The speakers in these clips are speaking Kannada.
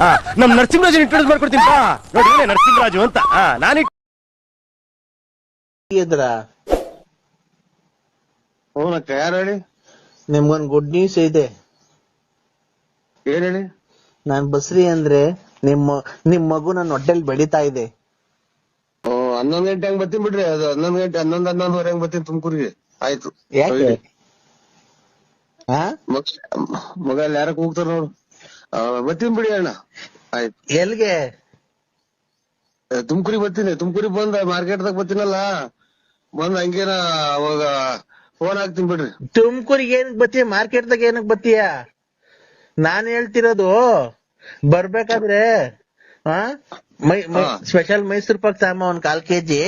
ಆ, ನಮ್ ನರಸಿಂಹರಾಜನ್ ಇಂಟ್ರೊಡ್ಯೂಸ್ ಮಾಡ್ಕೊಡ್ತೀನಿ. ಬಾ ನೋಡಿ ಇವನೇ ನರಸಿಂಹರಾಜು ಅಂತ. ಆ, ನಾನು ಇದ್ರ ಹೌನಕ್ಕ ಯಾರು ಹೇಳಿ? ನಿಮ್ಗೊಂದ್ ಗುಡ್ ನ್ಯೂಸ್ ಇದೆ. ಏನ್ ಹೇಳಿ? ನಾನ್ ಬಸ್ರಿ ಅಂದ್ರೆ ನಿಮ್ಮ ನಿಮ್ ಮಗು ನನ್ನ ಹೊಟ್ಟೆಲ್ ಬೆಳಿತಾ ಇದೆ. ಓ, ಹನ್ನೊಂದ್ ಗಂಟೆ ಹಂಗ್ ಬರ್ತೀನಿ ಬಿಡ್ರಿ. ಅದು ಹನ್ನೊಂದ್ ಗಂಟೆ ಹನ್ನೊಂದ್ ಹನ್ನೊಂದುವರೆ ಹಂಗ್ ಬರ್ತೀನಿ ತುಮಕೂರಿಗೆ. ಆಯ್ತು. ಯಾಕೆ? ಹಾ? ಮಗ- ಮಗ ಅಲ್ಲಿ ಯಾರಕ್ ಹೋಗ್ತಾರ ನೋಡು. ಆ, ಬರ್ತೀನಿ ಬಿಡಿ ಅಣ್ಣ. ಆಯ್ತು. ಎಲ್ಗೆ ತುಮಕೂರಿಗೆ ಬರ್ತೀನಿ. ತುಮಕೂರಿಗೆ ಬಂದ ಮಾರ್ಕೆಟ್ ದಾಗ ಬರ್ತೀನಲ್ಲ. ಬಂದ್ ಹಂಗೇನ ಅವಾಗ ಫೋನ್ ಹಾಕ್ತೀನಿ ಬಿಡ್ರಿ. ತುಮಕೂರಿಗೆ ಏನಕ್ ಬತ್ತೀಯ ಮಾರ್ಕೆಟ್ ದಾಗ ಏನಕ್ ಬತ್ತೀಯ ನಾನ್ ಹೇಳ್ತಿರೋದು ಬರ್ಬೇಕಾದ್ರೆ ಮೈ ಸ್ಪೆಷಲ್ ಮೈಸೂರ್ ಪಾಕ್ ಸಾಮ ಒಂದ್ ಕಾಲ್ ಕೆಜಿ.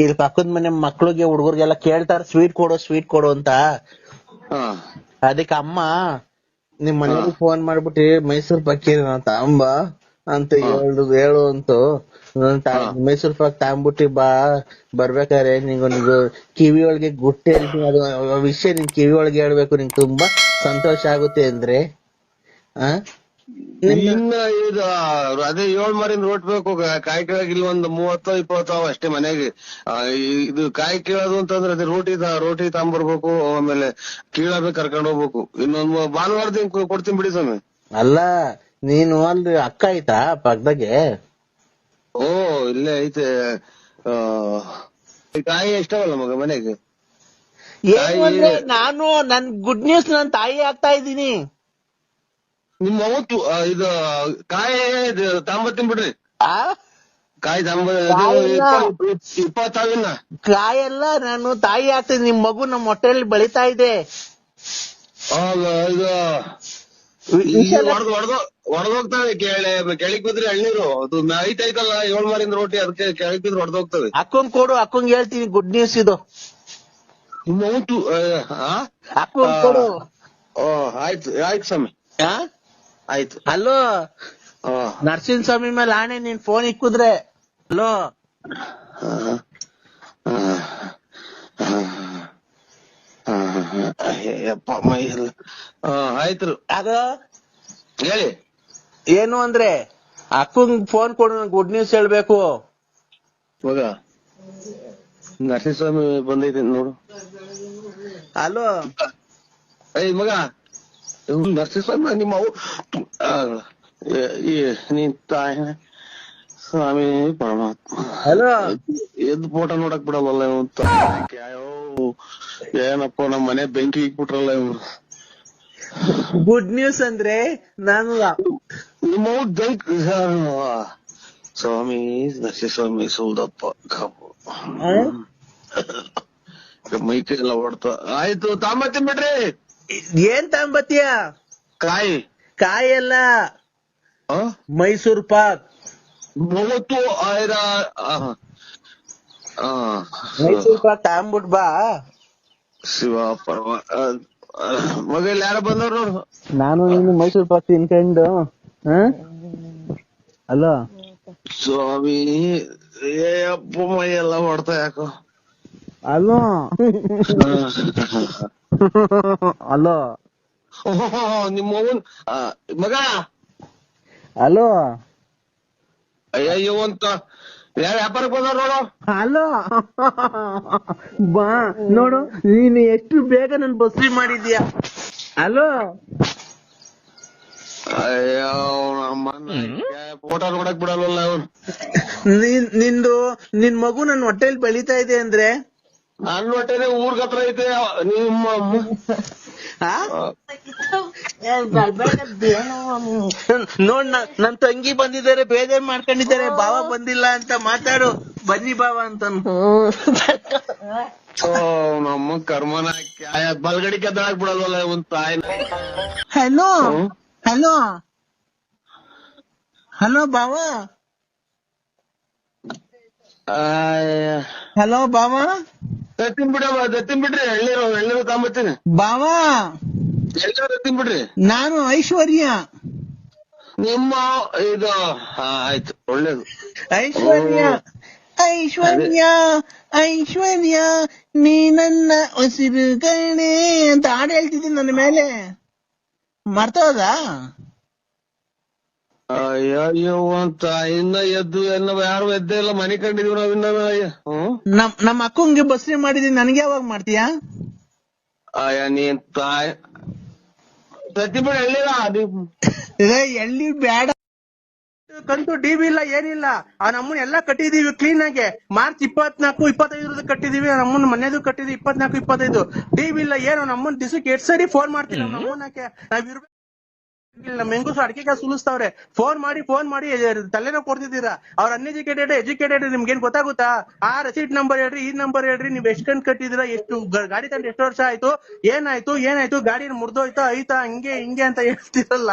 ಇಲ್ಲಿ ಪಕ್ಕದ ಮನೆ ಮಕ್ಳಿಗೆ ಹುಡುಗರಿಗೆಲ್ಲ ಕೇಳ್ತಾರ ಸ್ವೀಟ್ ಕೊಡು ಸ್ವೀಟ್ ಕೊಡು ಅಂತ. ಅದಕ್ಕೆ ಅಮ್ಮ ನಿಮ್ ಮನೆಗೆ ಫೋನ್ ಮಾಡ್ಬಿಟ್ಟಿ ಮೈಸೂರ್ ಪಾಕ್ ತಾಂಬ? ಅಂತ ಹೇಳು ಹೇಳು ಅಂತು. ಮೈಸೂರ್ ಪಾಕ್ ತಾಂಬಿಟ್ಟಿ ಬಾ ಬರ್ಬೇಕಾದ್ರೆ ನಿಂಗೊಂದು ಒಂದು ಕಿವಿ ಒಳಗೆ ಗುಟ್ಟೆ ಅದು ವಿಷಯ ನಿನ್ ಕಿವಿ ಒಳಗೆ ಹೇಳ್ಬೇಕು ನಿಂಗ್ ತುಂಬಾ ಸಂತೋಷ ಆಗುತ್ತೆ ಅಂದ್ರೆ ಆ? ಇನ್ನ ಇದು ಅದೇ ಏಳ್ ಮರಿನ್ ಬೇಕು ಕಾಯಿ ಕೇಳಕ್ ಇಲ್ಲಿ ಒಂದ್ ಮೂವತ್ತೋ ಇಪ್ಪತ್ತೋ ಅವ ಅಷ್ಟೇ ಮನೆಗೆ. ಇದು ಕಾಯಿ ಕೀಳೋದು ಅಂತಂದ್ರೆ ಅದೇ ರೋಟಿ ರೋಟಿ ತಗೊಂಬರ್ಬೇಕು ಆಮೇಲೆ ಕೀಳಬೇಕು ಕರ್ಕೊಂಡ್ ಹೋಗ್ಬೇಕು. ಇನ್ನೊಂದ್ ಭಾನುವಾರ ದಿನ ಕೊಡ್ತೀನಿ ಬಿಡಿ ಸ್ವಾಮಿ. ಅಲ್ಲ ನೀನು ಅಲ್ಲಿ ಅಕ್ಕ ಐತಾ ಪಕ್ಕದಾಗೆ? ಓ ಇಲ್ಲೇ ಐತೆ. ಕಾಯಿ ಎಷ್ಟಾವಲ್ಲ ಮಗ ಮನೆಗೆ? ನಾನು ನನ್ ಗುಡ್ ನ್ಯೂಸ್ ನನ್ ತಾಯಿ ಆಗ್ತಾ ಇದ್ದೀನಿ. ನಿಮ್ಮ ಅವತ್ತು ಇದು ಕಾಯಿ ಇದು ತಗೊಂಬರ್ತೀನಿ ಬಿಡ್ರಿ. ಆ? ಕಾಯಿ ತಾಂಬ? ಇಪ್ಪತ್ತಾವಿನ. ಕಾಯೆಲ್ಲ ನಾನು ತಾಯಿ ಆಗ್ತೀನಿ ನಿಮ್ ಮಗು ನಮ್ಮ ಹೊಟ್ಟೆಯಲ್ಲಿ ಬೆಳಿತಾ ಇದೆ. ಇದು ಹೊಡೆದೋಗ್ತವೆ ಕೆಳೆ ಕೆಳಗ್ ಬಿದ್ರೆ ಎಳ್ನೀರು. ಅದು ಐತೈತಲ್ಲ ಏಳ್ ಮಾರಿಂದ ರೋಟಿ ಅದಕ್ಕೆ ಕೆಳಗ್ ಬಿದ್ರೆ ಹೊಡೆದೋಗ್ತವೆ. ಅಕ್ಕಂಗ್ ಕೊಡು ಅಕ್ಕಂಗ್ ಹೇಳ್ತೀನಿ ಗುಡ್ ನ್ಯೂಸ್ ಇದು. ನಿಮ್ಮ ಉಂಟು ಅಕ್ಕಂಗ್ ಕೊಡು. ಓ ಆಯ್ತು ಆಯ್ತು ಸ್ವಾಮಿ? ಆಯ್ತು. ಅಲ್ಲೋ ನರಸಿಂಹ ಸ್ವಾಮಿ ಮೇಲೆ ಆಣೆ ನೀನ್ ಫೋನ್ ಇಕ್ಕುದ್ರೆ. ಅಲ್ಲೋ ಆಯ್ತು ಅದು ಹೇಳಿ. ಏನು ಅಂದ್ರೆ ಅಕ್ಕಂಗ್ ಫೋನ್ ಕೊಡು ಗುಡ್ ನ್ಯೂಸ್ ಹೇಳ್ಬೇಕು. ನರಸಿಂಹ ಸ್ವಾಮಿ ಬಂದೈತೆ ನೋಡು. ಅಲ್ಲೋ ಏಯ್ ಮಗ. ನರಸಿಂಹಸ್ವಾಮಿ ನಿಮ್ಮ ಅವು ಆ, ಈ- ಈ ನೀನ್ ತಾಯಿ ಸ್ವಾಮಿ ಪರಮಾತ್ಮ. ಹಲೋ ಎದ್ದು ಫೋಟೋ ನೋಡಕ್ ಬಿಡಲ್ಲ ಅಂತ. ಅಯ್ಯೋ ಏನಪ್ಪ ನಮ್ಮ ಮನೆ ಬೆಂಕಿ ಇಕ್ಬಿಟ್ರಲ್ಲ ಇವ್ರು ಗುಡ್ ನ್ಯೂಸ್ ಅಂದ್ರೆ ನಾನು ನಿಮ್ಮ ಬೆಂಕ್ ಸ್ವಾಮಿ ನರಸಿಂಹಸ್ವಾಮಿ ಸೌದಪ್ಪ ಮೈ ಕೈ ಎಲ್ಲ ಹೊಡ್ತ ಆಯ್ತು ತಾಂಬತ್ತೀನಿ ಬಿಡ್ರಿ. ಏನ್ ತಗೊಂಬತ್ತೀಯ ಕಾಯಿ. ಕಾಯಿ ಆ? ಮೈಸೂರ್ ಪಾಕ್. ಮೂವತ್ತು ಆಯ್ರ ಮೈಸೂರ್ ಪಾಕ್ ತಗೊಂಬಿಟ್ ಬಾ. ಶಿವ ಪರಮ ಮಗ ಇಲ್ಲಿ ಯಾರ ಬಂದವ್ರು ನೋಡು. ನಾನು ನೀನು ಮೈಸೂರ್ ಪಾಕ್ ತಿನ್ಕೊಂಡು ಅಲೋ ಸ್ವಾಮಿ ಅಪ್ಪ ಮೈ ಎಲ್ಲ ಹೊಡ್ತಾ ಯಾಕೋ? Hello hello. ಓಹೋ, ನಿಮ್ಮ ಅವ್ವನ್ ಆ, ಮಗ? ಅಲೋ. ಅಯ್ಯಯ್ಯೋ ಅಂತ. ಯಾರ ವ್ಯಾಪಾರಕ್ಕೆ ಬಂದವ್ರು ನೋಡು. ಹಲೋ ಬಾ ನೋಡು ನೀನು ಎಷ್ಟು ಬೇಗ ನನ್ ಬಸ್ರಿ ಮಾಡಿದ್ಯಾ? ಹಲೋ ಅಯ್ಯೋ ಫೋಟೋ ನೋಡಕ್ ಬಿಡಲ್ವಲ್ಲ ಅವನು? ನಿನ್ ನಿಂದು ನಿನ್ ಮಗು ನನ್ ಹೊಟ್ಟೆಲ್ ಬೆಳಿತಾ ಇದೆ ಅಂದ್ರೆ ನನ್ನ ಹೊಟ್ಟೆನೆ ಊರ್ಗ್ ಹತ್ರ ಐತೆ ನಿಮ್ಮ ನೋಡ್ ನನ್ ತಂಗಿ ಬಂದಿದ್ದಾರೆ ಬೇಜಾರ್ ಮಾಡ್ಕೊಂಡಿದ್ದಾರೆ ಬಾವ ಬಂದಿಲ್ಲ ಅಂತ ಮಾತಾಡು. ಬನ್ನಿ ಬಾವ ಅಂತ ಓ ನಮ್ಮ ಕರ್ಮನ ಬಲ್ಗಡಿ ಕದ್ದಾಕ್ ಬಿಡಲ್ವಲ್ಲ ಒಂದ್ ತಾಯಿ ಹಲೋ ಹಲೋ ಹಲೋ ಬಾವ ಹಲೋ ಬಾವ ಎತ್ತಿನ್ ಬಿಡವ ಎತ್ತಿನ್ ಬಿಡ್ರಿ ಎಳ್ನೀರು ಎಳ್ನೀರು ತಗೊಂಬತ್ತೀನಿ ಬಾವಾ! ಎಲ್ಲರೂ ಎತ್ತಿನ್ ಬಿಡ್ರಿ ನಾನು ಐಶ್ವರ್ಯ. ನಿಮ್ಮ ಇದು ಹಾ ಆಯ್ತು ಒಳ್ಳೇದು. ಐಶ್ವರ್ಯ ಐಶ್ವರ್ಯ ಐಶ್ವರ್ಯ ನೀ ನನ್ನ ಉಸಿರು ಕಣೆ ಅಂತ ಹಾಡು ಹೇಳ್ತಿದ್ದೀನಿ ನನ್ನ ಮೇಲೆ. ಮರ್ತೋದಾ? ಅಯ್ಯೋ ಅಂತ. ಇನ್ನ ಎದ್ದು ಎಲ್ಲ ಯಾರು ಎದ್ದೇ ಇಲ್ಲ ಮನೆ ಕಂಡಿದೀವಿ ನಾವ್ ಇನ್ನ ಹ್ಮ್? ನಮ್ ನಮ್ಮ ಅಕ್ಕಂಗೆ ಬಸ್ರಿ ಮಾಡಿದೀನಿ ನನಗೆ ಯಾವಾಗ ಮಾಡ್ತೀಯಾ? ಅಯ್ಯ ನೀನ್ ತಾಯ್. ಬಿಡ ಎಳ್ಳಿಲ್ಲ ಅದು ಏ ಎಳ್ಳಿ ಬೇಡ. ಕಂತು ಡಿ ಬಿ ಇಲ್ಲ ಏನಿಲ್ಲ. ಆ ನಮ್ಮನ್ನ ಎಲ್ಲಾ ಕಟ್ಟಿದೀವಿ ಕ್ಲೀನ್ ಆಗಿ. ಮಾರ್ಚ್ ಇಪ್ಪತ್ನಾಲ್ಕು ಇಪ್ಪತ್ತೈದು ಕಟ್ಟಿದೀವಿ. ನಮ್ಮನ್ ನಮ್ಮನ್ನ ಮನೆದು ಕಟ್ಟಿದ್ವಿ ಇಪ್ಪತ್ನಾಲ್ಕು ಇಪ್ಪತ್ತೈದು. ಡಿ ಬಿ ಇಲ್ಲ ಏನು ನಮ್ಮನ್ ದಿಸಕ್ ಎಷ್ಟ್ ಸರಿ ಫೋನ್ ಮಾಡ್ತೀವಿ ನಮ್ಮನ್ನಕ್ಕೆ ನಾವ್ ಇರ್ಬೇಕು. ನಮ್ಮ ಹೆಂಗಸು ಅಡಿಕೆ ಸುಲಿಸ್ತಾವ್ರೆ. ಫೋನ್ ಮಾಡಿ ಫೋನ್ ಮಾಡಿ ತಲೆನೋ ಕೊಡ್ತಿದ್ದೀರಾ? ಅವ್ರ ಅನ್ಎಜುಕೇಟೆಡ್ ಎಜುಕೇಟೆಡ್ ನಿಮ್ಗೇನ್ ಗೊತ್ತಾಗುತ್ತಾ? ಆ ರೆಸಿಟ್ ನಂಬರ್ ಹೇಳ್ರಿ, ಈ ನಂಬರ್ ಹೇಳ್ರಿ, ನೀವ್ ಎಷ್ಟು ಕಂತ್ ಕಟ್ಟಿದಿರಾ ಎಷ್ಟು ಗಾಡಿ ತಂದು ಎಷ್ಟು ವರ್ಷ ಆಯ್ತು, ಏನಾಯ್ತು ಏನಾಯ್ತು ಗಾಡಿ ಮುರ್ದೋಯ್ತಾ, ಐತಾ, ಹಂಗೆ, ಹಿಂಗೆ ಅಂತ ಹೇಳ್ತಿರಲ್ಲ.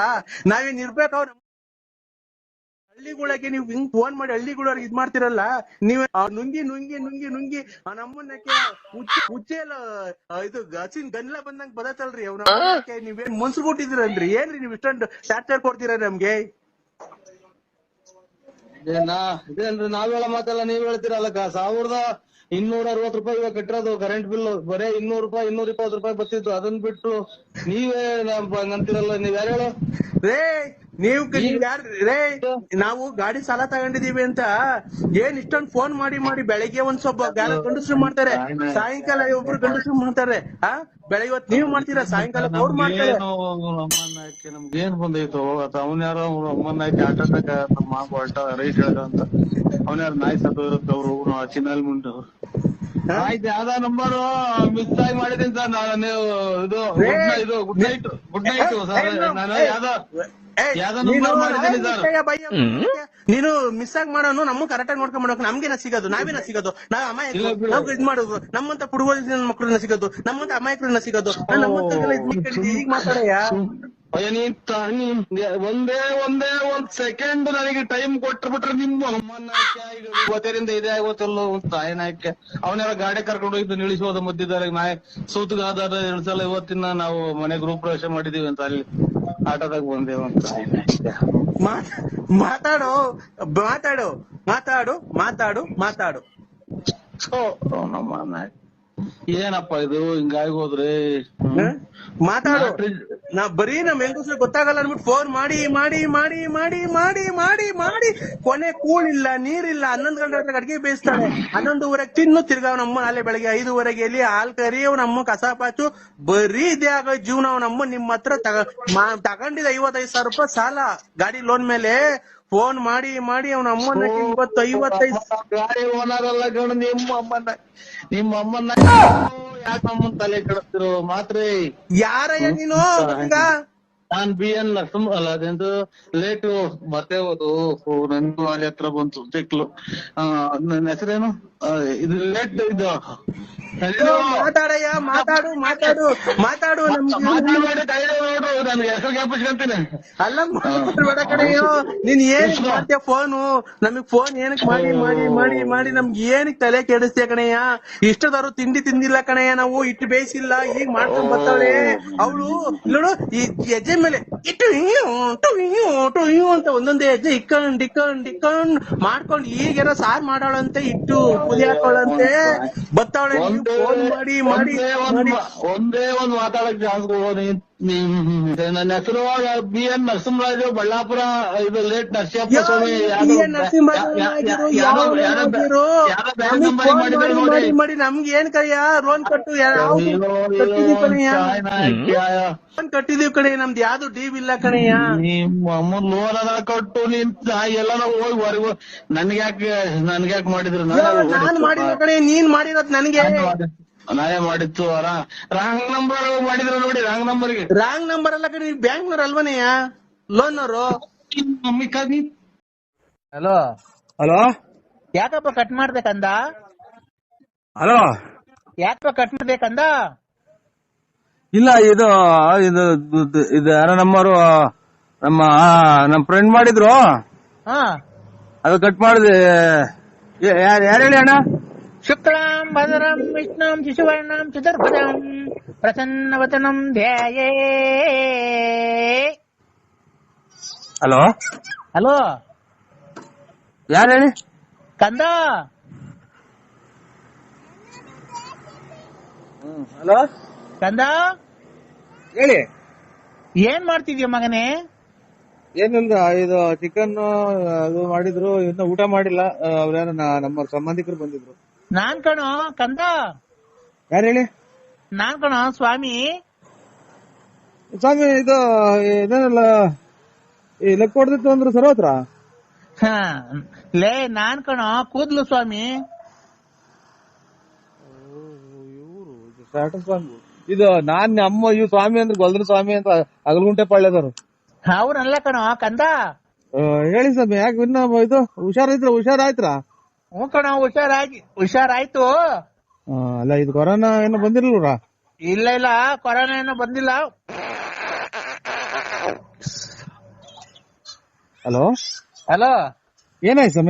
ನಾವೇನ್ ಇರ್ಬೇಕು ಅವ್ರ ಹಳ್ಳಿಗಳಿಗೆ ನೀವು ಹಿಂಗ್ ಫೋನ್ ಮಾಡಿ ಹಳ್ಳಿಗಳವ್ರಿಗೆ ಇದ್ ಮಾಡ್ತಿರಲ್ಲ ನೀವ್ ಆ ನುಂಗಿ ನುಂಗಿ ನುಂಗಿ ನುಂಗಿ ಆ ನಮ್ಮನ್ನಕ್ಕೆ ಉಚ್ಚೆ ಉಚ್ಚೆ ಎಲ್ಲ ಆ, ಇದು ಹಸಿನ್ ಗನ್ಲ ಬಂದಂಗ್ ಬದತ್ತಲ್ರಿ ಅವ್ರ ನೀವೇನ್ ಮನ್ಸು ಕೊಟ್ಟಿದ್ರಿ ಏನ್ರಿ ನೀವ್ ಇಷ್ಟೊಂದ್ ಟಾರ್ಚರ್ ಕೊಡ್ತೀರಾ ನಮ್ಗೆ? ಇದೇನಾ ಇದೇನ್ರಿ ನಾವ್ ಹೇಳೋ ಮಾತೆಲ್ಲ ನೀವ್ ಹೇಳ್ತೀರಲ್ಲ ಸಾವಿರದ ಇನ್ನೂರ ಅರವತ್ ರೂಪಾಯಿ ಇವಾಗ ಕಟ್ಟಿರೋದು ಕರೆಂಟ್ ಬಿಲ್ ಬರೇ ಇನ್ನೂರು ರೂಪಾಯಿ ಇನ್ನೂರ ಇಪ್ಪತ್ತು ರೂಪಾಯಿ ಬರ್ತಿತ್ತು. ಅದನ್ನ ಬಿಟ್ಟು ನೀವೇ ನಂತಿರಲ್ಲ ನೀವ್ ಯಾರು ಹೇಳು? ರೇ ನೀವು ರೇ ನಾವು ಗಾಡಿ ಸಾಲ ತಗೊಂಡಿದೀವಿ ಅಂತ ಏನ್ ಇಷ್ಟೊಂದ್ ಫೋನ್ ಮಾಡಿ ಮಾಡಿ ಬೆಳಿಗ್ಗೆ ಒಂದ್ ಸ್ವಲ್ಪ ಗಾಲ ಗಂಡಸ್ರು ಮಾಡ್ತಾರೆ. ಸಾಯಂಕಾಲ ಒಬ್ರು ಗಂಡಸ್ರು ಮಾಡ್ತಾರೆ. ಆ ಬೆಳಿಗ್ಗೆ ಹೊತ್ತು ನೀವು ಮಾಡ್ತೀರಾ? ಸಾಯಂಕಾಲ ಅವ್ರು ಮಾಡ್ತಾರೆ. ಏನು ಅಮ್ಮನ್ನ ಹಾಕಿ ನಮ್ಗೆ ಏನ್ ಬಂದೈತು ಅವನ್ ಯಾರೋ ಅವ್ರು ಅಮ್ಮನ್ನ ಹಾಕಿ ಆಟ ನಮ್ಮ ರೈಟ್ ಹೇಳ್ದ ಅಂತ. ಅವನ್ ಯಾರು ನಾಯಿ ಸತ್ತು ಇರುತ್ತೆ ಅವ್ರು ಚಿನ್ನಲ್ ಮುಂಡು ಆಯ್ತು ಯಾವ್ದಾ ನಂಬರ್ ಮಿಸ್ ಆಗಿ ಮಾಡಿದೀನಿ ಸರ್. ನಾನು ನೀವು ಇದು good night- ಇದು good night good night sir. ನಾನು ಯಾವ್ದೋ ಏಯ್, ಯಾವ್ದೋ ನೀನು number ಮಾಡಿದ್ದೀನಿ ಸರ್. ನೀನು ಮಿಸ್ ಆಗಿ ಮಾಡೋನು ನಮ್ಮ ಕರೆಕ್ಟ್ ಆಗಿ ನೋಡ್ಕೊಂಡ್ ಮಾಡೋಕೆ ನಮ್ಗೇನ ಸಿಗೋದು ನಾವೇನ ಸಿಗೋದು? ನಾವ್ ಅಮಾಯಕ. ನಾವ್ ಇದ್ ಮಾಡೋದು ನಮ್ಮಂತ ಮಕ್ಕಳನ್ನ ಸಿಗೋದು ನಮ್ಮಂತ ಅಮಾಯಕರನ್ನ ಸಿಗೋದು ನಮ್ಮಂತ ಈಗ ಮಾತಾಡಯ್ಯ? ನೀನ್ ಒಂದೇ ಒಂದೇ ಒಂದ್ ಸೆಕೆಂಡ್ ನನಗೆ ಟೈಮ್ ಕೊಟ್ಬಿಟ್ರೆ ನಿಮ್ಮ ಇವತ್ತರಿಂದ ಇದೇ ತಾಯಿ ತಾಯಿನಾಯ್ಕೆ ಅವನೆಲ್ಲ ಗಾಡಿ ಕರ್ಕೊಂಡು ಹೋಗಿದ್ದು ನಿಲ್ಲಿಸೋದ ಮಧ್ಯದಲ್ಲಿ ನಾಯಿ ಸೂತಗಾದಾರ ಎರಡ್ ಸಲ ಇವತ್ತಿನ ನಾವು ಮನೆ ಗೃಹ ಪ್ರವೇಶ ಮಾಡಿದೀವಿ ಅಂತ ಅಲ್ಲಿ ಆಟೋದಾಗ ಬಂದೇವ ಮಾತಾಡು ಮಾತಾಡು ಮಾತಾಡು ಮಾತಾಡು ಮಾತಾಡು. ನಮ್ಮ ನಾಯಿ. ಏನಪ್ಪ ಇದು? ಹಿಂಗಾಗಿ ಹೋದ್ರೆ? ಮಾತಾಡು. ನಾ ಬರೀ ನಮ್ ಹೆಂಗಸ್ರ ಗೊತ್ತಾಗಲ್ಲ ಅನ್ಬಿಟ್ಟು ಫೋನ್ ಮಾಡಿ ಮಾಡಿ ಮಾಡಿ ಮಾಡಿ ಮಾಡಿ ಮಾಡಿ ಮಾಡಿ. ಕೊನೆ ಕೂಳಿಲ್ಲ ನೀರಿಲ್ಲ ಹನ್ನೊಂದು ಗಂಟೆ ಹೊತ್ತಿಗೆ ಅಡಿಗೆ ಬೇಯಿಸ್ತಾಳೆ ಹನ್ನೊಂದುವರೆಗೆ ತಿನ್ನು ತಿರ್ಗಾವ್ ನಮ್ಮ ಅಲ್ಲೇ ಬೆಳಗ್ಗೆ ಐದುವರೆಗೆ ಎಲ್ಲಿ ಹಾಲ್ ಕರಿ ನಮ್ಮ ಕಸಾಪಾಚು ಬರೀ ಇದೇ ಆಗೋ ಜೀವನ ನಮ್ಮ ನಿಮ್ಮ ಹತ್ರ ತಗ ತಗೊಂಡಿದ್ದ ಐವತ್ತೈದು ಸಾವಿರ ರೂಪಾಯಿ ಸಾಲ. ಗಾಡಿ ಲೋನ್ ಮೇಲೆ ಫೋನ್ ಮಾಡಿ ಮಾಡಿ ಅವ್ನ ಅಮ್ಮನ ಇವತ್ತು ಐವತ್ತೈದು ಗಾಡಿ ಓನರ್ ಅಲ್ಲ ಕಣ ನಿಮ್ಮ ಅಮ್ಮನ ನಿಮ್ಮ ಅಮ್ಮನ ಯಾಕೆ ತಲೆ ಕೆಡಿಸ್ತಿರೋ ಮಾತ್ರ. ಯಾರಯ್ಯ ನೀನು? ನಾನ್ ಬಿ ಎನ್ ನರಸಿಂಹ ಅಲ್ಲ ಅದೆಂದು ಲೇಟು ಮತ್ತೆ ಹೋದು ನಂದು ಅಲ್ಲಿ ಹತ್ರ ಬಂತು ಚೆಕ್ಲು. ಆ, ನನ್ನ ಹೆಸರೇನು? ಇದು ಲೇಟ್ ಇದು ಮಾತಾಡಯ್ಯ ಮಾತಾಡು ಮಾತಾಡು ಮಾತಾಡು ನಮ್ಗೆ. ನೋಡು ನನ್ಗೆ ಹೆಸರು ಜ್ಞಾಪಿಸ್ಕೊಂತೀನಿ. ಅಲ್ಲ ಮಾತಾಡ್ಬೇಡ ಕಣಯ್ಯೋ ನೀನ್ ಏನ್ ಮಾಡ್ತೀಯ ಫೋನು ನಮಗ್ ಫೋನ್ ಏನಕ್ ಮಾಡಿ ಮಾಡಿ ಮಾಡಿ ಮಾಡಿ ನಮ್ಗೆ ಏನಕ್ ತಲೆ ಕೆಡಿಸ್ತೀಯ ಕಣಯ್ಯ? ಇಷ್ಟದಾರು ತಿಂಡಿ ತಿಂದಿಲ್ಲ ಕಣಯ್ಯ ನಾವು ಇಟ್ಟು ಬೇಯಿಸಿಲ್ಲ ಈಗ ಮಾಡ್ಕೊಂಡ್ ಬರ್ತಾಳೆ. ಅವಳು ನೋಡು ಈ ಹೆಜ್ಜೆ ಮೇಲೆ ಇಟ್ಟು ಅಂತ ಒಂದೊಂದೇ ಹೆಜ್ಜೆ ಇಕ್ಕಂಡ್ ಇಕ್ಕಂಡ್ ಇಕ್ಕಂಡ್ ಮಾಡ್ಕೊಂಡು ಈಗೇನೋ ಸಾರ್ ಮಾಡೋಳಂತೆ ಇಟ್ಟು ಪುಲಿ ಹಾಕೊಳ್ಳಂತೆ ಬತ್ತಾವಳೆ ಫೋನ್ ಮಾಡಿ ಮಾಡಿ ಒಂದೇ ಒಂದ್ ಮಾತಾಡಕ್ ಜಾಸ್ತಿ ಹೆಸರು ಬಿ ಎನ್ ನರಸಿಂಹರಾಜು ಬಳ್ಳಾಪುರ ಇದು ಲೇಟ್ ನರಸಿಂಹಪ್ಪ ಸ್ವಾಮಿ ಮಾಡಿ ನೋಡಿ. ಮಾಡಿ ನಮ್ಗೆ ಏನ್ ಕಯ್ಯ ರೋನ್ ಕಟ್ಟು ಯಾವ್ದು ಕಟ್ಟಿದೀವಿ ಕಣಯ್ಯ ಲೋನ್ ಕಟ್ಟಿದೀವಿ ಕಣೆ ನಮ್ದು ಯಾವ್ದು ಡೀವ್ ಇಲ್ಲ ಕಣಯ್ಯ ನಿಮ್ಮ ಅಮ್ಮ ಲೋನ್ ಅದ ಕಟ್ಟು ನೀನ್ ಎಲ್ಲ ಹೋಗಿ ಹೊರಗು ನನ್ಗೆ ಯಾಕ ನನ್ಗೆ ಯಾಕೆ ಮಾಡಿದ್ರು ನಾನ್ ಮಾಡಿರೋ ಕಣೆ ನೀನ್ ಮಾಡಿರೋದ್ ನನ್ಗೆ. ನಾನೇ ಮಾಡಿತ್ತು ರಾಂಗ್ ನಂಬರ್ ಮಾಡಿದ್ರು ನೋಡಿ ರಾಂಗ್ ನಂಬರ್ಗೆ ರಾಂಗ್ ನಂಬರ್ ಅಲ್ಲ ಕಡೆ ನೀವು ಬ್ಯಾಂಕ್ನವ್ರು ಅಲ್ವನಯ್ಯ ಲೋನ್ ಅವರು ಹಲೋ ಹಲೋ ಯಾಕಪ್ಪ ಕಟ್ ಮಾಡ್ಬೇಕಂದ? ಹಲೋ ಯಾಕಪ್ಪ ಕಟ್ ಮಾಡ್ಬೇಕಂದ? ಇಲ್ಲ ಇದು ಇದು ಇದು- ಯಾರೋ ನಮ್ಮವರು ನಮ್ಮ ನಮ್ಮ ಫ್ರೆಂಡ್ ಮಾಡಿದ್ರು. ಹಾ. ಅದು ಕಟ್ ಮಾಡಿದೆ. ಯಾರು ಯಾರು ಹೇಳಿ ಅಣ್ಣ? ಶುಕ್ಲಾಂ ಭದ್ರಂ ವಿಷ್ಣುಂ ಶಿಶುವರ್ಣಂ ಚತುರ್ಭುಜಂ ಪ್ರಸನ್ನವತನಂ ಧ್ಯಾಯೇ. ಹಲೋ? ಹಲೋ? ಯಾರು ಹೇಳಿ? ಕಂದ? ಹಲೋ? ಕಂದ? ಹೇಳಿ. ಏನ್ ಮಾಡ್ತಿದ್ಯ ಮಗನೇ? ಏನಿಲ್ಲ ಇದು ಚಿಕನ್ ಅದು ಮಾಡಿದ್ರು ಇನ್ನು ಊಟ ಮಾಡಿಲ್ಲ. ಅವ್ರ ನಮ್ಮ ಸಂಬಂಧಿಕರು ಬಂದಿದ್ರು. ನಾನ್ ಕಣ ಕಂದ. ಯಾರು ಹೇಳಿ? ನಾನ್ ಕಣ ಸ್ವಾಮಿ. ಸ್ವಾಮಿ ಇದು ಇದೇನಲ್ಲ ಈ ಲೆಕ್ಕ ಹೊಡೆದಿತ್ತು ಅಂದ್ರೆ ಸರೋತ್ರ ಹ, ಲೇ ನಾನ್ ಕಣ ಕೂದ್ಲು ಸ್ವಾಮಿ. ಸ್ವಾಮಿ. ಇದು ನಾನ್ ನಮ್ಮ ಇವ್ ಸ್ವಾಮಿ ಅಂದ್ರೆ ಗೊಲ್ದ್ರ ಸ್ವಾಮಿ ಅಂತ ಅಗಲ್ಗುಂಟೆ ಪಾಳ್ಯದವ್ರು. ಅವ್ರಲ್ಲ ಕಣೋ ಕಂದ. ಹೇಳಿ ಸ್ವಾಮಿ ಯಾಕೆ ಇನ್ನ ಇದು? ಹುಷಾರೈತ್ರ ಹುಷಾರಾಯ್ತ್ರ? ಹ್ಞೂ ಕಣ ಹುಷಾರಾಗಿ ಹುಷಾರಾಯ್ತು. ಆ, ಅಲ್ಲ ಇದು ಕೊರೋನಾ ಏನೋ ಬಂದಿರಲ್ರ ಇಲ್ಲ ಇಲ್ಲ ಕೊರೋನಾ ಏನೋ ಬಂದಿಲ್ಲ. ಹಲೋ? ಹಲೋ? ಏನಾಯ್ತು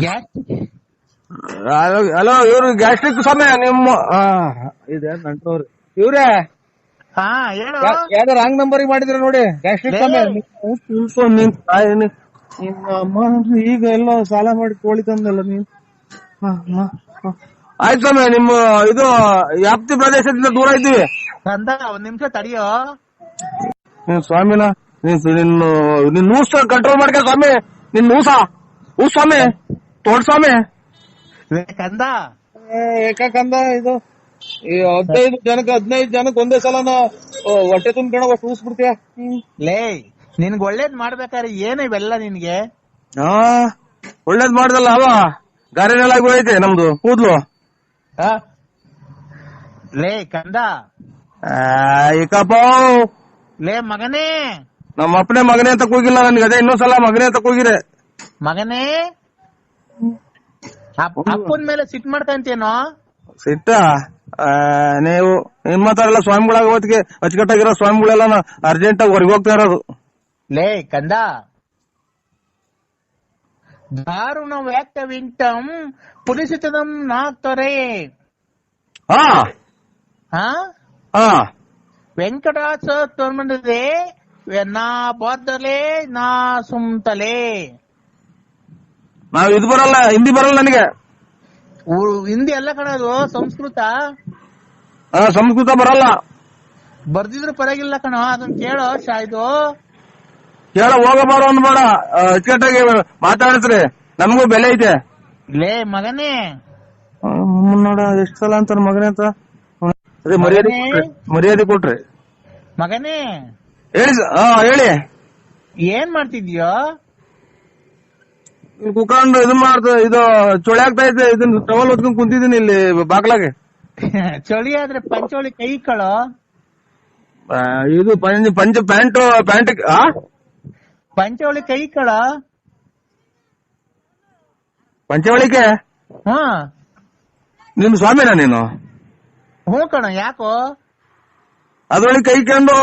ಗ್ಯಾಸ್ ಹಲೋ ಇವ್ರು ಗ್ಯಾಸ್ಟ್ರಿಕ್ ಸಮಯ ನಿಮ್ಮ ಇದೆ ನಂಟವ್ರು ಇವ್ರೇ? ಹಾ ಹೇಳು. ಯಾವ್ದೋ ರಾಂಗ್ ನಂಬರ್ ಮಾಡಿದ್ರೆ ನೋಡಿ. ಈಗ ಎಲ್ಲ ಸಾಲ ಮಾಡಿ ಕೋಳಿ ತಂದಲ್ಲ ನೀನ್? ಹ, ಹ, ಹ. ಆಯ್ತು ಸ್ವಾಮಿ ನಿಮ್ಮ ಇದು ವ್ಯಾಪ್ತಿ ಪ್ರದೇಶದಿಂದ ದೂರ ಇದ್ದೀವಿ. ಕಂದ ಒಂದ್ ನಿಮಿಷ ತಡಿಯೋ. ನೀನ್ ಸ್ವಾಮಿನ ನೀನ್ ನಿನ್ನ ನಿನ್ ನೂಸ ಕಂಟ್ರೋಲ್ ಮಾಡ್ಕ ಸ್ವಾಮಿ. ನಿನ್ ನೂಸ ಊಸ್ ಸ್ವಾಮಿ. ತೋಡ್ ಸ್ವಾಮಿ. ಕಂದ. ಏಕಂದ ಇದು. ಈ ಹದಿನೈದು ಜನಕ್ಕೆ ಹದಿನೈದು ಜನಕ್ಕೆ ಒಂದೇ ಸಲನ ಓ, ಹೊಟ್ಟೆ ತುಂಬ್ಕೊಂಡ ಕೂಸ್ಬಿಡ್ತೀಯ ಲೇ ನಿನ್ಗ್ ಒಳ್ಳೇದ್ ಮಾಡ್ಬೇಕಾದ್ರೆ ಏನು ಇವೆಲ್ಲ ನಿನ್ಗೆ? ಹಾ ಒಳ್ಳೇದ್ ಮಾಡ್ದಲ್ಲ ಅವ. ಗಾರೆನೆಲ್ಲ ಹೋಯ್ತೆ ನಮ್ದು ಕೂದ್ಲು. ಹಾ. ಲೇ ಕಂದ. ಏಕಪ್ಪ ಲೇ ಮಗನೇ. ನಮ್ಮ ಅಪ್ಪನೇ ಮಗನೇ ಅಂತ ಕೂಗಿಲ್ಲ ನನ್ಗೆ ಅದೇ ಇನ್ನೊಂದ್ಸಲ ಮಗನೇ ಅಂತ ಕೂಗಿರೆ ಮಗನೇ. ಅಪ್ಪನ ಮೇಲೆ ಸಿಟ್ ಮಾಡ್ಕಂತೇನೋ ಸಿಟ್ಟ? ಆ, ನೀವು ನಿಮ್ಮ ಎಲ್ಲ ಸ್ವಾಮಿಗಳಾಗ ಹೊತ್ತಿಗೆ ಅಚ್ಚುಕಟ್ಟಾಗಿರೋ ಸ್ವಾಮಿಗಳೆಲ್ಲ ಅರ್ಜೆಂಟ್ ಆಗಿ ಹೊರಗೆ ಹೋಗ್ತಾ ಇರೋದು. ಲೇ ಕಂದ. ದಾರುಣ ವ್ಯಾಕ್ತ ವಿಂಟಂ ಪುಲಿಸಿತದಂ ನಾಕ್ತೊರೆ. ಹಾ. ಹಾ? ಹಾ. ವೆಂಕಟಾಚ ತೋರ್ಮಂದಿದೆ ನಾ ಬಾದ್ದಲೆ ನಾ ಸುಮ್ತಲೆ. ನಾವ್ ಇದು ಬರಲ್ಲ ಹಿಂದಿ ಬರಲ್ಲ ನನಗೆ. ಹಿಂದಿ ಎಲ್ಲ ಕಣದು ಸಂಸ್ಕೃತ. ಆ, ಸಂಸ್ಕೃತ ಬರಲ್ಲ. ಬರ್ದಿದ್ರು ಪರವಾಗಿಲ್ಲ ಕಣ ಅದನ್ನ ಕೇಳೋ ಇದು ಕೇಳ ಹೋಗಬಾರ ಅಂದ್ಬೇಡ ಬೇಡ ಅಚ್ಚುಕಟ್ಟಾಗಿ ಮಾತಾಡಿಸ್ರಿ. ನಮಗೂ ಬೆಲೆ ಐತೆ. ಲೇ ಮಗನೇ. ನೋಡ ಎಷ್ಟ್ ಸಲ ಅಂತಾರ ಮಗನೇ ಅಂತ. ಅದೇ ಮರ್ಯಾದೆ ಮರ್ಯಾದೆ ಕೊಟ್ರಿ. ಮಗನೇ. ಹೇಳಿ ಹೇಳಿ. ಏನ್ ಮಾಡ್ತಿದ್ಯೋ? ಕುತ್ಕೊಂಡು ಇದು ಮಾಡ್ತ ಇದು ಚೊಳೆ ಆಗ್ತಾ ಇದೆ ಇದನ್ನ ಟವಲ್ ಹೊತ್ಕೊಂಡ್ ಕುಂತಿದೀನಿ ಇಲ್ಲಿ ಬಾಗ್ಲಾಗೆ. ಚಳಿ ಆದ್ರೆ ಪಂಚೋಳಿ ಕೈ ಕಳೋ? ಇದು ಪಂಚ ಪಂಚ ಪ್ಯಾಂಟ್ ಪ್ಯಾಂಟ್ ಆ? ಪಂಚೋಳಿ ಕೈ ಕಳ? ಪಂಚವಳಿಕೆ? ಹಾ. ನಿಮ್ಮ ಸ್ವಾಮಿನ ನೀನು? ಹ್ಞೂ ಕಣ ಯಾಕೋ? ಅದ್ರೊಳಗೆ ಕೈ ಕಂಡು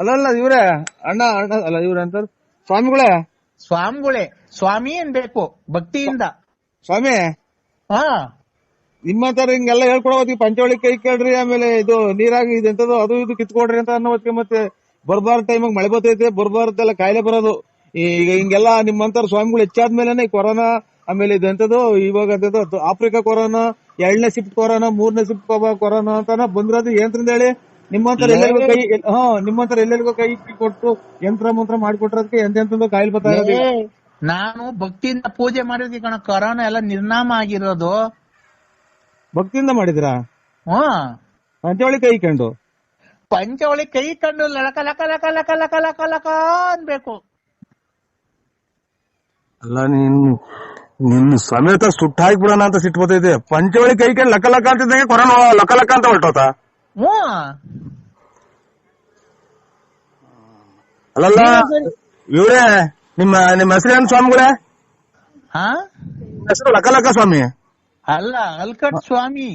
ಅಲ್ಲ ಅಲ್ಲ ಇವ್ರೆ ಅಣ್ಣ ಅಣ್ಣ ಅಲ್ಲ ಇವ್ರೆ ಅಂತ ಸ್ವಾಮಿಗಳೇ ಸ್ವಾಮಿಗಳೇ ಸ್ವಾಮಿ ಅನ್ಬೇಕು ಭಕ್ತಿಯಿಂದ. ಸ್ವಾಮಿ ಹಾ. ನಿಮ್ಮ ತರ ಹಿಂಗೆಲ್ಲ ಹೇಳ್ಕೊಡೋದಿ ಪಂಚವಳಿ ಕೈ ಕೇಳ್ರಿ ಆಮೇಲೆ ಇದು ನೀರಾಗಿ ಇದೆಂತದು ಅದು ಇದು ಕಿತ್ಕೊಡ್ರಿ ಅಂತ ಅನ್ನೋದಕ್ಕೆ ಮತ್ತೆ ಬರ್ಬಾರ್ದ ಟೈಮಿಗೆ ಮಳೆ ಬರ್ತೈತೆ ಬರ್ಬಾರ್ದೆಲ್ಲ ಕಾಯಿಲೆ ಬರೋದು. ಈಗ ಹಿಂಗೆಲ್ಲ ನಿಮ್ಮಂತರ ಸ್ವಾಮಿಗಳು ಹೆಚ್ಚಾದ್ಮೇಲೆ ಕೊರೋನಾ ಆಮೇಲೆ ಇದೆಂತದು ಇವಾಗ ಆಫ್ರಿಕಾ ಕೊರೋನಾ ಎರಡನೇ ಶಿಫ್ಟ್ ಕೊರೋನಾ ಮೂರನೇ ಶಿಫ್ಟ್ ಕೊರೋನಾ ಅಂತಾನ ಬಂದಿರೋದು ಏನ್ರಿಂದ ಹೇಳಿ? ನಿಮ್ಮಂತರ ಎಲ್ಲರಿಗೂ ಕೈ ಹಾ ನಿಮ್ಮಂತರ ಎಲ್ಲರಿಗೂ ಕೈ ಕೊಟ್ಟು ಯಂತ್ರ ಮಂತ್ರ ಮಾಡಿಕೊಟ್ರದಕ್ಕೆ ಎಂತೆಂತಂದು ಕಾಯಿಲೆ ಬರ್ತಾ ಇರೋದು ನಾನು ಭಕ್ತಿಯಿಂದ ಪೂಜೆ ಮಾಡಿದ್ವಿ ಕಣ ಕೊರೋನಾ ಎಲ್ಲ ನಿರ್ನಾಮ ಆಗಿರೋದು. ಭಕ್ತಿಯಿಂದ ಮಾಡಿದ್ರ? ಹಾ ಪಂಚವಳಿ ಕೈ ಕಂಡು ಪಂಚವಳಿ ಕೈ ಕಂಡು ಲಕ ಲಕ ಲಕ ಲಕ ಲಕ ಲಕ ಲಕ ಅನ್ಬೇಕು. ಅಲ್ಲ ನೀನ್ ನಿನ್ನ ಸಮೇತ ಸುಟ್ಟ ಹಾಕ್ಬಿಡೋಣ ಅಂತ ಸಿಟ್ಟು ಬರ್ತೈತೆ. ಪಂಚವಳಿ ಕೈ ಕಂಡು ಲಕ ಲಕ ಅಂತಿದ್ದಂಗೆ ಕೊರೋನಾ ಲಕ ಲಕ ಅಂತ ಹೊರಟೋತ? ಹ್ಮ್ ಅಲ್ಲಲ್ಲ ಇವ್ರೇ ನಿಮ್ಮ ನಿಮ್ಮ ಹೆಸರೇನು ಸ್ವಾಮಿಗಳೇ? ಹಾ? ಹೆಸರು ಲಕಲಕ ಲಕ ಸ್ವಾಮಿ? ಅಲ್ಲ ಅಲ್ಕಟ್ ಸ್ವಾಮಿ.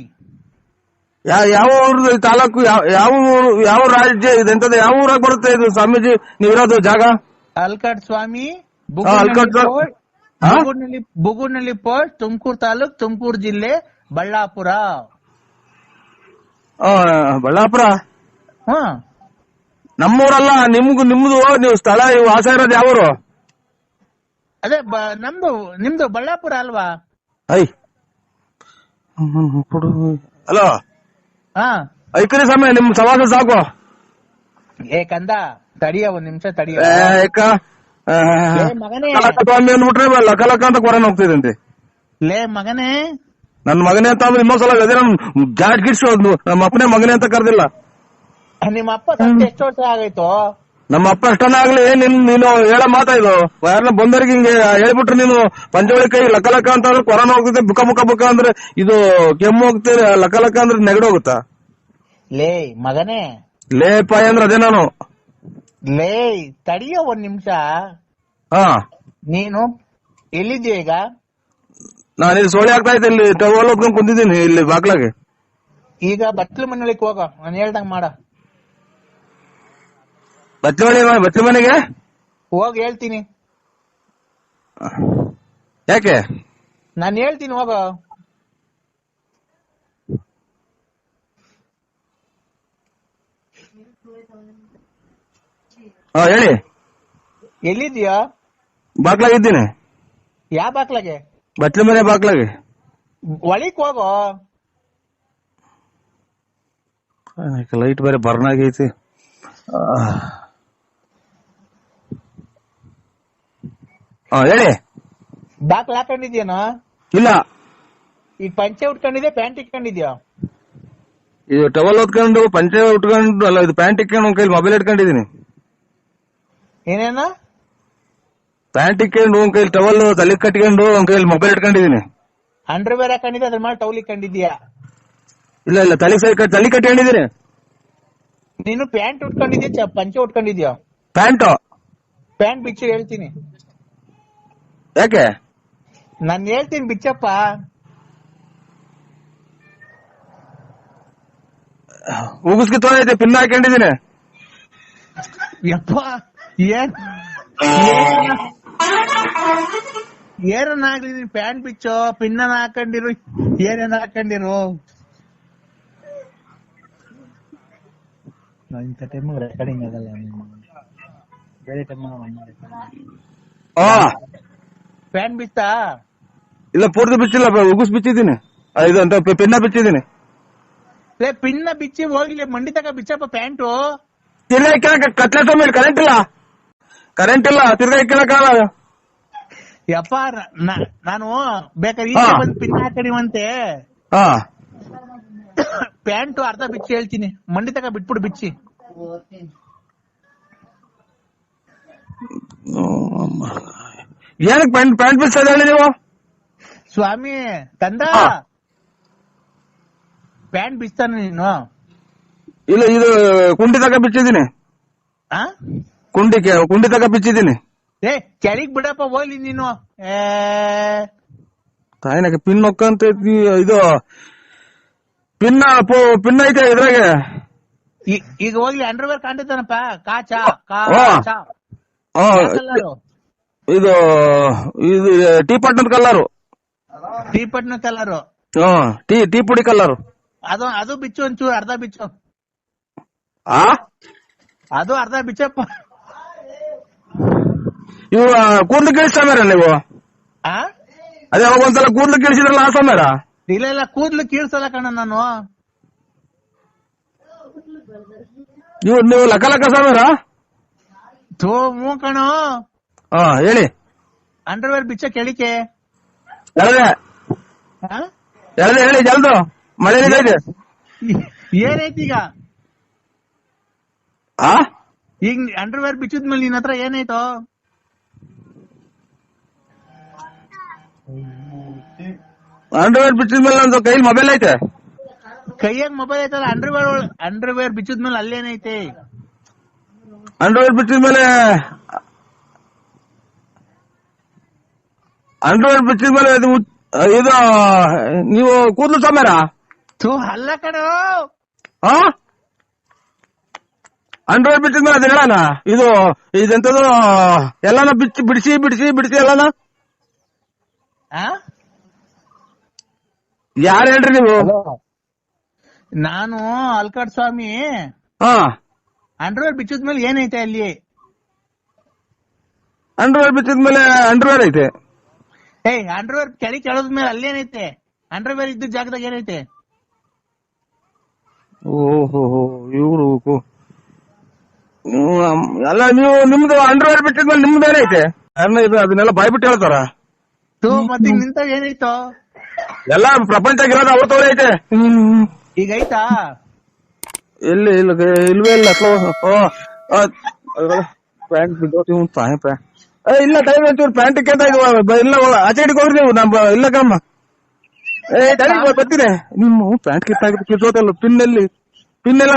ಯಾವ ಊರು ತಾಲೂಕು ಯಾವ ಊರು ಯಾವ ರಾಜ್ಯ ಇದೆಂತದ ಯಾವ ಊರಾಗ ಬರುತ್ತೆ ಇದು ಸ್ವಾಮೀಜಿ ನೀವಿರೋದು ಜಾಗ? ಅಲ್ಕಟ್ ಸ್ವಾಮಿ ಹಾ, ಅಲ್ಕಟ್ ಹಾ? ಬುಗುಡ್ನಳ್ಳಿ ಪೋಸ್ಟ್ ತುಮಕೂರು ತಾಲೂಕ್ ತುಮಕೂರು ಜಿಲ್ಲೆ ಬಳ್ಳಾಪುರ. ಬಳ್ಳಾಪುರ? ಹ್ಮ್ ನಮ್ಮೂರಲ್ಲ ನಿಮ್ದು ನಿಮ್ದು ನೀವು ಸ್ಥಳ ಇವು ವಾಸ ಇರೋದು ಯಾವೂರು? ಅದೇ ಬ- ನಮ್ದು ನಿಮ್ದು ಬಳ್ಳಾಪುರ ಅಲ್ವಾ? ಐ. ಹಲೋ? ಹಾ. ಐಕ್ರಿ ಸಮಯ ನಿಮ್ ಸವಾಸ ಸಾಕು. ಏ ಕಂದ ತಡಿಯ ಒಂದ್ ನಿಮಿಷ ತಡಿಯ ಏ, ಆ, ಮಗನೇ. ಲಕ ಸ್ವಾಮಿ ಅಂದ್ಬಿಟ್ರೆ ಲಕ ಲಕ ಅಂತ ಕೊರೋನ ಹೋಗ್ತಿದಂತೆ ಲೇ ಮಗನೇ. ನನ್ ಮಗನೇ ಅಂತ ಅಂದ್ರೆ ಇನ್ನೊಂದ್ಸಲ ಸಲ ಅದೇ ಜಾಟ್ ಗಿಡ್ಸು ನಮ್ಮ ಅಪ್ಪನೇ ಮಗನೇ ಅಂತ ಕರ್ದಿಲ್ಲ. ನಿಮ್ಮ ಅಪ್ಪ ಸತ್ತು ಎಷ್ಟು ವರ್ಷ ಆಗೈತು ನಮ್ಮ ಅಪ್ಪ ಅಷ್ಟನ ಆಗ್ಲಿ ನಿನ್ ನೀನು ಹೇಳ ಮಾತಾ ಇದು? ಯಾರನ್ನ ಬಂದವ್ರಿಗೆ ಹಿಂಗೆ ಹೇಳ್ಬಿಟ್ರೆ ನೀನು ಪಂಚವಳಿ ಕೈ ಲಕ್ಕ ಲಕ್ಕ ಅಂತ ಅಂದ್ರೆ ಕೊರೋನಾ ಹೋಗ್ತದೆ ಬುಕ ಬುಕ ಬುಕ ಅಂದ್ರೆ ಇದು ಕೆಮ್ಮು ಹೋಗುತ್ತೆ ಲಕ್ಕ ಲಕ್ಕ ಅಂದ್ರೆ ನೆಗಡಿ ಹೋಗುತ್ತಾ? ಲೇ ಮಗನೇ. ಲೇ ಪಾಯ್ ಅಂದ್ರೆ ಅದೇ ನಾನು. ಲೇ ತಡಿಯೋ ಒಂದ್ ನಿಮಿಷ. ಹಾ. ನೀನು ಎಲ್ಲಿದ್ಯಾ ಈಗ? ನಾನು ಇಲ್ಲಿ ಸೋಳಿ ಆಗ್ತಾ ಇದ್ದೆ ಇಲ್ಲಿ ಟವಲ್ ಹೊತ್ಕೊಂಡ್ ಕುಂತಿದ್ದೀನಿ ಇಲ್ಲಿ ಬಾಗ್ಲಾಗೆ. ಈಗ ಬಟ್ಲು ಮನೆಯೊಳಗೆ ಹೋಗ ನಾನು ಹೇಳ್ದಂಗ ಮಾಡ. ಮನೆ ಬಚ್ಚಿ ಮನೆಗೆ? ಹೋಗ್ ಹೇಳ್ತೀನಿ. ಯಾಕೆ? ನಾನು ಹೇಳ್ತೀನಿ ಹೋಗ. ಹಾ ಹೇಳಿ. ಎಲ್ಲಿದ್ಯಾ ಬಾಗ್ಲಾಗಿದ್ದೀನಿ ಯಾವ ಬಾಕ್ಲಾಗೆ ಬತ್ಲಿ ಮನೆ ಬಾಗ್ಲಾಗೆ. ಒಳಿಕ್ ಹೋಗೋ. ಲೈಟ್ ಬೇರೆ ಬರ್ನ್ ಆಗೈತಿ ಹಾ ಹೇಳಿ. ಬಾಕ್ಲ ಹಾಕೊಂಡಿದ್ಯೇನೋ ಇಲ್ಲ. ಈಗ ಪಂಚೆ ಉಟ್ಕೊಂಡಿದ್ಯಾ ಪ್ಯಾಂಟ್ ಇಟ್ಕೊಂಡಿದ್ಯಾ? ಇದು ಟವಲ್ ಹೊತ್ಕೊಂಡು ಪಂಚೆ ಉಟ್ಕೊಂಡು ಅಲ್ಲ ಇದು ಪ್ಯಾಂಟ್ ಇಟ್ಕೊಂಡು ಒಂದ್ ಕೈಲಿ ಮೊಬೈಲ್ ಇಟ್ಕೊಂಡಿದೀನಿ ಏನೇನ? ಪ್ಯಾಂಟ್ ಇಟ್ಕೊಂಡು ಒಂದ್ ಕೈಲಿ ಟವಲ್ ತಲೆ ಕಟ್ಕೊಂಡು ಒಂದ್ ಕೈಲಿ ಮೊಬೈಲ್ ಇಟ್ಕೊಂಡಿದೀನಿ ಅಂಡರ್ ವೇರ್ ಹಾಕೊಂಡಿದ್ದೆ ಅದ್ರ ಮೇಲೆ ಟೌಲ್ ಇಟ್ಕೊಂಡಿದ್ಯಾ ಇಲ್ಲ ಇಲ್ಲ ತಲೆ ಸೈ ತಲೆ ಕಟ್ಕೊಂಡಿದೀನಿ ನೀನು ಪ್ಯಾಂಟ್ ಉಟ್ಕೊಂಡಿದ್ಯಾ ಚ- ಪಂಚೆ ಉಟ್ಕೊಂಡಿದ್ಯಾ? ಪ್ಯಾಂಟು? ಪ್ಯಾಂಟ್ ಬಿಚ್ಚಿ ಹೇಳ್ತೀನಿ. ಯಾಕೆ? ನಾನ್ ಹೇಳ್ತೀನಿ ಬಿಚ್ಚಪ್ಪ. ಉಗುಸ್ಕಿ ತೊಗೊಂಡೈತೆ ಪಿನ್ ಹಾಕೊಂಡಿದೀನಿ ಯಪ್ಪ ಏನ್ ಏನನ್ನಾಗ್ಲಿ ನೀನ್ ಪ್ಯಾಂಟ್ ಬಿಚ್ಚೋ ಪಿನ್ನ ಹಾಕೊಂಡಿರು ಏನೇನ್ ಹಾಕೊಂಡಿರು? ಇಂಥ ಟೈಮ್ ರೆಕಾರ್ಡಿಂಗ್ ಆಗಲ್ಲ. ಬೇರೆ ಟೈಮ್ ಪ್ಯಾಂಟ್ ಬಿಚ್ಚಾ ಇಲ್ಲ ಪೂರ್ತಿ ಬಿಚ್ಚಿಲ್ಲ ಉಗುಸ್ ಬಿಚ್ಚಿದ್ದೀನಿ. ಇದು ಅಂತ ಪಿನ್ನ ಬಿಚ್ಚಿದ್ದೀನಿ. ಲೇ ಪಿನ್ನ ಬಿಚ್ಚಿ ಹೋಗ್ಲಿ ಮಂಡಿ ತಕ ಬಿಚ್ಚಪ್ಪ ಪ್ಯಾಂಟು. ತಿರ್ಗಾ ಇಕ್ಕಳಕ್ ಕತ್ಲೆ ಸ್ವಾಮಿ ಕರೆಂಟ್ ಇಲ್ಲ. ಕರೆಂಟ್ ಇಲ್ಲ ತಿರ್ಗಾ ಇಕ್ಕಳಕ್ಕಾಗಲ್ಲ ಯಪ್ಪ ನಾನು ಬೇಕಾದ್ರೆ ಈಗ ಈಚೆ ಬಂದು ಪಿನ್ ಹಾಕಡಿವಂತೆ. ಹಾ. ಪ್ಯಾಂಟು ಅರ್ಧ ಬಿಚ್ಚಿ ಹೇಳ್ತೀನಿ. ಮಂಡಿ ತಕ ಬಿಟ್ಬಿಡು ಬಿಚ್ಚಿ. ಏನಕ್ಕೆ ಪ್ಯಾಂಟ್ ಪ್ಯಾಂಟ್ ಬಿಚ್ಚೋದು ಹೇಳಿ ನೀವು? ಸ್ವಾಮಿ ತಂದ? ಹಾ. ಪ್ಯಾಂಟ್ ಬಿಚ್ತಾನ ನೀನು. ಇಲ್ಲ ಇದು ಕುಂಡಿ ತಕ ಬಿಚ್ಚಿದ್ದೀನಿ. ಆ? ಕುಂಡಿ ಕೆ- ಕುಂಡಿ ತಗ ಬಿಚ್ಚಿದ್ದೀನಿ. ಏ ಕೆಳಗ್ ಬಿಡಪ್ಪ ಹೋಗ್ಲಿ ನೀನು. ಏ. ತಾಯಿನಾಗ ಪಿನ್ ಹೊಕ್ಕಂತ ಇದು ಪಿನ್ ಪು ಪಿನ್ ಐತೆ ಇದ್ರಾಗೆ. ಈ- ಈಗ ಹೋಗ್ಲಿ ಅಂಡರ್ವೇರ್ ಕಾಣ್ತೈತಾನಪ್ಪ. ಕಾಚಾ ಹಾ. ಕಾಚ ಆ, ಕಲರು ಇದು ಇದು ಟೀ ಪಟ್ಟಣದ ಕಲ್ಲರು ಟೀ ಪಟ್ನ ಕಲರು. ಹ್ಮ್ ಟೀ ಟೀ ಪುಡಿ ಕಲ್ಲರು ಅದು ಅದು ಬಿಚ್ಚು ಒಂಚೂರು ಅರ್ಧ ಬಿಚ್ಚು. ಆ? ಅದು ಅರ್ಧ ಬಿಚ್ಚಪ್ಪ. ಇವು ಕೂದ್ಲು ಕಿಳಿಸ್ತಾಮೇರ ನೀವು? ಆ? ಅದೇ ಅವಾಗ ಒಂದ್ಸಲ ಕೂದ್ಲು ಕಿಳಿಸಿದ್ರಲ್ಲ ಆ ಸಮಯ ಇಲ್ಲ ಇಲ್ಲ ಕೂದ್ಲು ಕೀಳ್ಸಲ್ಲ ಕಣ ನಾನು. ಇವ್ ನೀವು ಲಕ ಲಕ ಸಮೀರ ಥೂ ಮೂ ಕಣೋ. ಹಾ ಹೇಳಿ. ಅಂಡರ್ವೇರ್ ಬಿಚ್ಚ ಕೆಳಿಕೆ. ಎಳದೆ ಹೇಳಿ ಜಲ್ದು. ಮಳೆ ಇದೆ. ಏನೈತಿ ಈಗ? ಆ? ಈಗ ಅಂಡರ್ವೇರ್ ಬಿಚ್ಚಿದ್ಮೇಲೆ ನಿನ್ ಹತ್ರ ಏನಾಯ್ತು? ಅಂಡರ್ವೇರ್ ಬಿಚ್ಚಿದ ಮೇಲೆ ನಂದು ಕೈಲಿ ಮೊಬೈಲ್ ಐತೆ. ಕೈಯಾಗ ಮೊಬೈಲ್ ಐತಲ್ಲ ಅಂಡರ್ವೇರ್ ಅಂಡರ್ವೇರ್ ಬಿಚ್ಚಿದ್ಮೇಲೆ ಅಲ್ಲೇನೈತಿ? ಅಂಡರ್ವೇರ್ ಬಿಚ್ಚಿದ ಮೇಲೆ ಅಂಡರ್ವೇರ್ ಬಿಚ್ಚಿದ ಮೇಲೆ ಇದು ಇದು ನೀವು ಕೂದಲು ಸಮರ? ತೂ ಅಲ್ಲ ಕಣೋ. ಅಂಡರ್ವೇರ್ ಬಿಚ್ಚಿದ ಮೇಲೆ ಅದು ಹೇಳಣ? ಇದು ಇದೆಂತದು ಎಲ್ಲಾನ ಬಿಚ್ಚಿ ಬಿಡಿಸಿ ಬಿಡಿಸಿ ಬಿಡಿಸಿ ಎಲ್ಲಾನ? ಆ? ಯಾರು ಹೇಳ್ರಿ ನೀವು? ನಾನು ಅಲ್ಕಾಡ್ ಸ್ವಾಮಿ. ಹಾ. ಅಂಡರ್ವೇರ್ ಬಿಚ್ಚಿದ್ಮೇಲೆ ಏನೈತೆ ಅಲ್ಲಿ? ಅಂಡರ್ವೇರ್ ಬಿಚ್ಚಿದ ಮೇಲೆ ಅಂಡರ್ವೇರ್ ಐತೆ. ಏಯ್ ಅಂಡರ್ವೇರ್ ಕೆಳಗೆ ಕೆಳದ್ಮೇಲೆ ಅಲ್ಲೇನೈತೆ? ಅಂಡರ್ವೇರ್ ಇದ್ದ ಜಾಗದಾಗ ಏನೈತೆ? ಓಹೋ ಇವ್ರು ಅಲ್ಲ ನೀವು ನಿಮ್ದು ಅಂಡರ್ವೇರ್ ಬಿಟ್ಟಿದ್ಮೇಲೆ ನಿಮ್ದು ಏನೈತೆ? ಅನ್ನ ಇದು ಅದನ್ನೆಲ್ಲ ಬಾಯ್ಬಿಟ್ಟು ಹೇಳ್ತಾರ. ತೂ ಮತ್ತೆ ನಿಂತ ಏನೈತೋ ಎಲ್ಲ ಪ್ರಪಂಚ ಇರೋದು ಅವ್ರ ತೋರ ಐತೆ. ಈಗ ಐತಾ ಇಲ್ಲ ಇಲ್ಲ ಇಲ್ವೇ ಇಲ್ಲ ಪ್ಯಾಂಟ್ ಬಿದ್ದೋತಿ ತಾಯಿ ಪ್ಯಾಂಟ್ ಏ, ಇಲ್ಲ ಟೈಮ್ ಒಂಚೂರು ಪ್ಯಾಂಟ್ ಕೇಳ್ತಾ ಇದು ಇಲ್ಲ ಆಚೆ ಹಿಡ್ಕೊಳ್ರಿ ನೀವು, ನಮ್ಮ, ಇಲ್ಲ, ಕಮ್ಮ. ಏ ಬರ್ತೀನಿ. ನಿಮ್ಮ ಪ್ಯಾಂಟ್ ಕಿತ್ತಾಗ ಕಿತ್ತೋತಲ್ಲ ಪಿನ್ ಅಲ್ಲಿ, ಪಿನ್ ಎಲ್ಲ